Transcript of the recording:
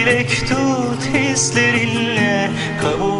Dilek tut hislerinle Kabul